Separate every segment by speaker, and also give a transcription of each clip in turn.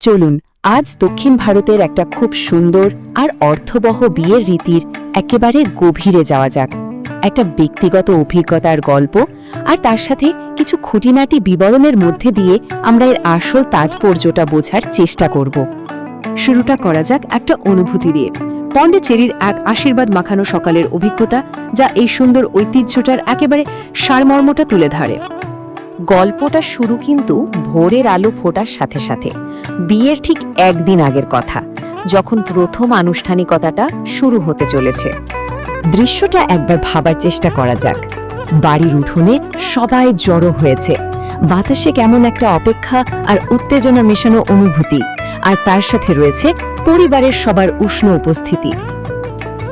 Speaker 1: চলুন, আজ দক্ষিণ ভারতের একটা খুব সুন্দর আর অর্থবহ বিয়ের রীতির একেবারে গভীরে যাওয়া যাক। একটা ব্যক্তিগত অভিজ্ঞতার গল্প আর তার সাথে কিছু খুঁটিনাটি বিবরণের মধ্যে দিয়ে আমরা এর আসল তাৎপর্যটা বোঝার চেষ্টা করব। শুরুটা করা যাক একটা অনুভূতি দিয়ে। পন্ডিচেরির এক আশীর্বাদ মাখানো সকালের অভিজ্ঞতা যা এই সুন্দর ঐতিহ্যটার একেবারে সারমর্মটা তুলে ধরে। গল্পটা শুরু কিন্তু ভোরের আলো ফোটার সাথে সাথে। বিয়ের ঠিক একদিন আগের কথা, যখন প্রথম আনুষ্ঠানিকতাটা শুরু হতে চলেছে। দৃশ্যটা একবার ভাবার চেষ্টা করা যাক। বাড়ির উঠোনে সবাই জড়ো হয়েছে। বাতাসে কেমন একটা অপেক্ষা আর উত্তেজনা মেশানো অনুভূতি, আর তার সাথে রয়েছে পরিবারের সবার উষ্ণ উপস্থিতি।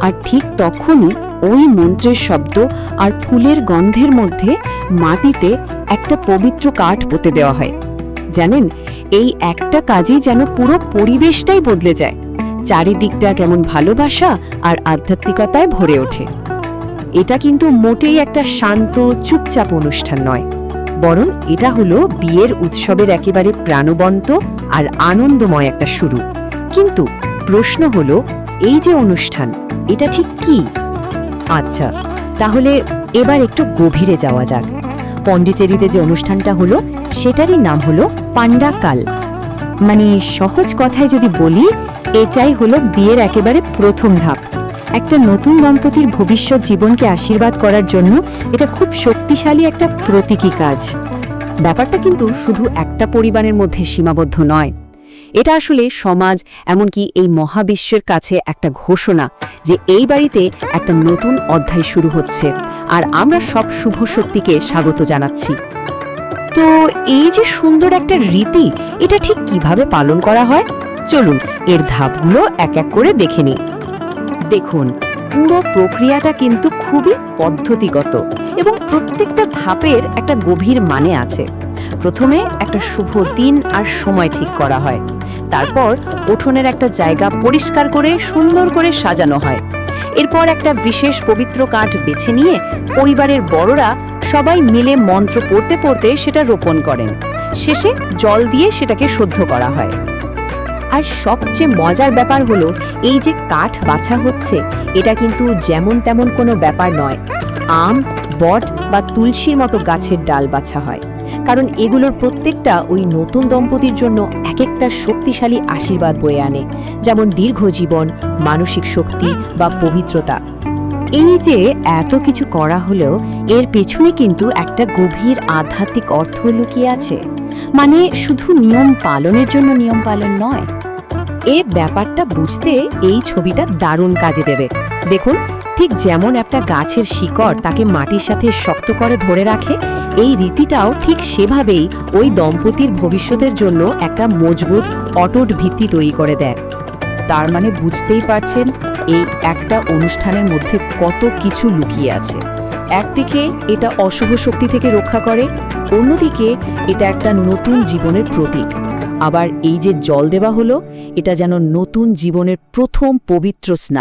Speaker 1: আর ঠিক তখনই ওই মন্ত্রের শব্দ আর ফুলের গন্ধের মধ্যে মাটিতে একটা পবিত্র কাঠ পুঁতে দেওয়া হয়। জানেন, এই একটা কাজেই যেন পুরো পরিবেশটাই বদলে যায়। চারিদিকটা কেমন ভালোবাসা আর আধ্যাত্মিকতায় ভরে ওঠে। এটা কিন্তু মোটেই একটা শান্ত, চুপচাপ অনুষ্ঠান নয়। বরং এটা হলো বিয়ের উৎসবের একেবারে প্রাণবন্ত আর আনন্দময় একটা শুরু। কিন্তু প্রশ্ন হলো, এই যে অনুষ্ঠান, এটা ঠিক কি? আচ্ছা তাহলে এবার একটু গভীরে যাওয়া যাক। পন্ডিচেরিতে যে অনুষ্ঠানটা হলো, সেটারই নাম হলো পান্ডাকাল মানে সহজ কথায় যদি বলি, এটাই হলো বিয়ের একেবারে প্রথম ধাপ। একটা নতুন দম্পতির ভবিষ্যৎ জীবনকে আশীর্বাদ করার জন্য এটা খুব শক্তিশালী একটা প্রতীকী কাজ। ব্যাপারটা কিন্তু শুধু একটা পরিবারের মধ্যে সীমাবদ্ধ নয় এটা আসলে সমাজ, এমনকি এই মহাবিশ্বের কাছে একটা ঘোষণা যে এই বাড়িতে একটা নতুন অধ্যায় শুরু হচ্ছে। আর আমরা সব শুভ শক্তিকে স্বাগত জানাচ্ছি। তো এই যে সুন্দর একটা রীতি, এটা ঠিক কীভাবে পালন করা হয়? চলুন, এর ধাপগুলো এক এক করে দেখে নিই। দেখুন, পুরো প্রক্রিয়াটা কিন্তু খুবই পদ্ধতিগত এবং প্রত্যেকটা ধাপের একটা গভীর মানে আছে। প্রথমে একটা শুভ দিন আর সময় ঠিক করা হয়। তারপর উঠোনের একটা জায়গা পরিষ্কার করে, সুন্দর করে সাজানো হয়। এরপর একটা বিশেষ পবিত্র কাঠ বেছে নিয়ে পরিবারের বড়রা সবাই মিলে মন্ত্র পড়তে পড়তে সেটা রোপণ করেন। শেষে জল দিয়ে সেটাকে শুদ্ধ করা হয়। আর সবচেয়ে মজার ব্যাপার হলো, এই যে কাঠ বাছা হচ্ছে, এটা কিন্তু যেমন তেমন কোনো ব্যাপার নয়। আম বট বা তুলসীর মতো গাছের ডাল বাছা হয়। কারণ এগুলোর প্রত্যেকটা ওই নতুন দম্পতির জন্য এক একটা শক্তিশালী আশীর্বাদ বয়ে আনে, যেমন দীর্ঘ জীবন, মানসিক শক্তি বা পবিত্রতা। এই যে এত কিছু করা হলেও এর পেছনে কিন্তু একটা গভীর আধ্যাত্মিক অর্থ লুকিয়ে আছে। মানে শুধু নিয়ম পালনের জন্য নিয়ম পালন নয়। এ ব্যাপারটা বুঝতে এই ছবিটা দারুণ কাজে দেবে। দেখুন ঠিক যেমন একটা গাছের শিকড় তাকে মাটির সাথে শক্ত করে ধরে রাখে, এই রীতিটাও ঠিক সেভাবেই ওই দম্পতির ভবিষ্যতের জন্য একটা মজবুত অটুট ভিত্তি তৈরি করে দেয়। তার মানে বুঝতেই পারছেন, এই একটা অনুষ্ঠানের মধ্যে কত কিছু লুকিয়ে আছে। একদিকে এটা অশুভ শক্তি থেকে রক্ষা করে, অন্যদিকে এটা একটা নতুন জীবনের প্রতীক। আবার এই যে জল দেওয়া হলো, এটা যেন নতুন জীবনের প্রথম পবিত্র স্নান।